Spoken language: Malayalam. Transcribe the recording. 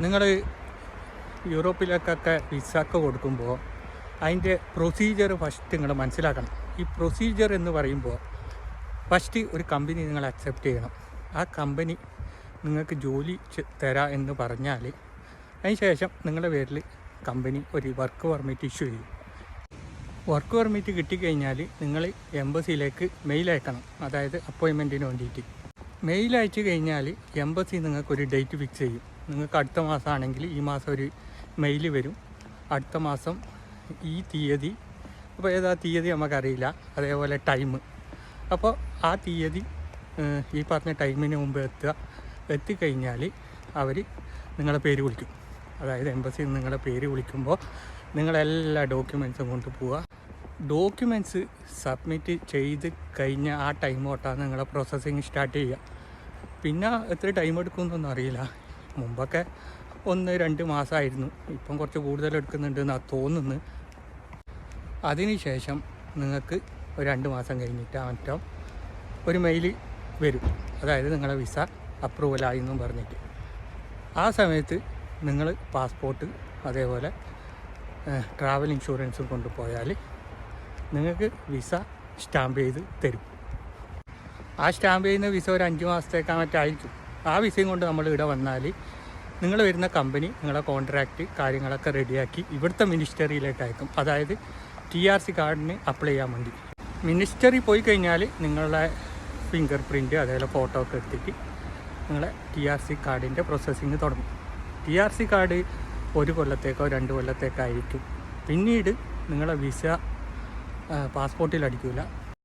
നിങ്ങൾ യൂറോപ്പിലേക്കൊക്കെ വിസക്ക് കൊടുക്കുമ്പോൾ അതിന്റെ പ്രൊസീജിയർ ഫസ്റ്റ് നിങ്ങൾ മനസ്സിലാക്കണം. ഈ പ്രൊസീജിയർ എന്ന് പറയുമ്പോൾ ഫസ്റ്റ് ഒരു കമ്പനി നിങ്ങൾ അക്സെപ്റ്റ് ചെയ്യണം. ആ കമ്പനി നിങ്ങൾക്ക് ജോലി തരാ എന്ന് പറഞ്ഞാൽ അതിന് ശേഷം നിങ്ങളുടെ പേരിൽ കമ്പനി ഒരു വർക്ക് പെർമിറ്റ് ഇഷ്യൂ ചെയ്യും. വർക്ക് പെർമിറ്റ് കിട്ടിക്കഴിഞ്ഞാൽ നിങ്ങൾ എംബസിയിലേക്ക് മെയിൽ അയക്കണം. അതായത് അപ്പോയിൻമെന്റിന് വേണ്ടിയിട്ട്. മെയിൽ അയച്ചു കഴിഞ്ഞാൽ എംബസി നിങ്ങൾക്കൊരു ഡേറ്റ് ഫിക്സ് ചെയ്യും. നിങ്ങൾക്ക് അടുത്ത മാസമാണെങ്കിൽ ഈ മാസം ഒരു മെയിൽ വരും. അടുത്ത മാസം ഈ തീയതി അപ്പോൾ ഏതാ തീയതി നമുക്കറിയില്ല. അതേപോലെ ടൈം അപ്പോൾ ആ തീയതി ഈ പറഞ്ഞ ടൈമിന് മുമ്പ് എത്തുക. എത്തിക്കഴിഞ്ഞാൽ അവർ നിങ്ങളെ പേര് വിളിക്കും. അതായത് എംബസിയിൽ നിന്ന് നിങ്ങളുടെ പേര് വിളിക്കുമ്പോൾ നിങ്ങളെല്ലാ ഡോക്യുമെൻസും കൊണ്ട് പോവുക. ഡോക്യുമെന്റ്സ് സബ്മിറ്റ് ചെയ്ത് കഴിഞ്ഞ ആ ടൈം തൊട്ടാണ് നിങ്ങളെ പ്രോസസ്സിങ് സ്റ്റാർട്ട് ചെയ്യുക. പിന്നെ എത്ര ടൈം എടുക്കുമെന്നൊന്നും അറിയില്ല. മുമ്പൊക്കെ ഒന്ന് രണ്ട് മാസമായിരുന്നു. ഇപ്പം കുറച്ച് കൂടുതൽ എടുക്കുന്നുണ്ടെന്നാണ് തോന്നുന്നു. അതിനുശേഷം നിങ്ങൾക്ക് ഒരു രണ്ട് മാസം കഴിഞ്ഞിട്ട് മറ്റോ ഒരു മെയിൽ വരും. അതായത് നിങ്ങളെ വിസ അപ്രൂവലായി എന്നും പറഞ്ഞിട്ട്. ആ സമയത്ത് നിങ്ങൾ പാസ്പോർട്ട് അതേപോലെ ട്രാവൽ ഇൻഷുറൻസും കൊണ്ടുപോയാൽ നിങ്ങൾക്ക് വിസ സ്റ്റാമ്പ് ചെയ്ത് തരും. ആ സ്റ്റാമ്പ് ചെയ്യുന്ന വിസ ഒരു അഞ്ച് മാസത്തേക്കാ മറ്റായിരിക്കും. ആ വിസയും കൊണ്ട് നമ്മൾ ഇവിടെ വന്നാൽ നിങ്ങൾ വരുന്ന കമ്പനി നിങ്ങളെ കോൺട്രാക്റ്റ് കാര്യങ്ങളൊക്കെ റെഡിയാക്കി ഇവിടുത്തെ മിനിസ്റ്ററിയിലേക്ക് അയക്കും അതായത് ടി ആർ സി കാർഡിന് അപ്ലൈ ചെയ്യാൻ വേണ്ടി. മിനിസ്റ്ററി പോയി കഴിഞ്ഞാൽ നിങ്ങളുടെ ഫിംഗർ പ്രിന്റ് അതേപോലെ ഫോട്ടോ ഒക്കെ എടുത്തിട്ട് നിങ്ങളെ ടി ആർ സി കാർഡിന്റെ പ്രോസസ്സിങ് തുടങ്ങും. ടി ആർ സി കാർഡ് ഒരു കൊല്ലത്തേക്കോ രണ്ട് കൊല്ലത്തേക്കോ ആയിരിക്കും. പിന്നീട് നിങ്ങളെ വിസ പാസ്പോർട്ടിൽ അടിക്കില്ല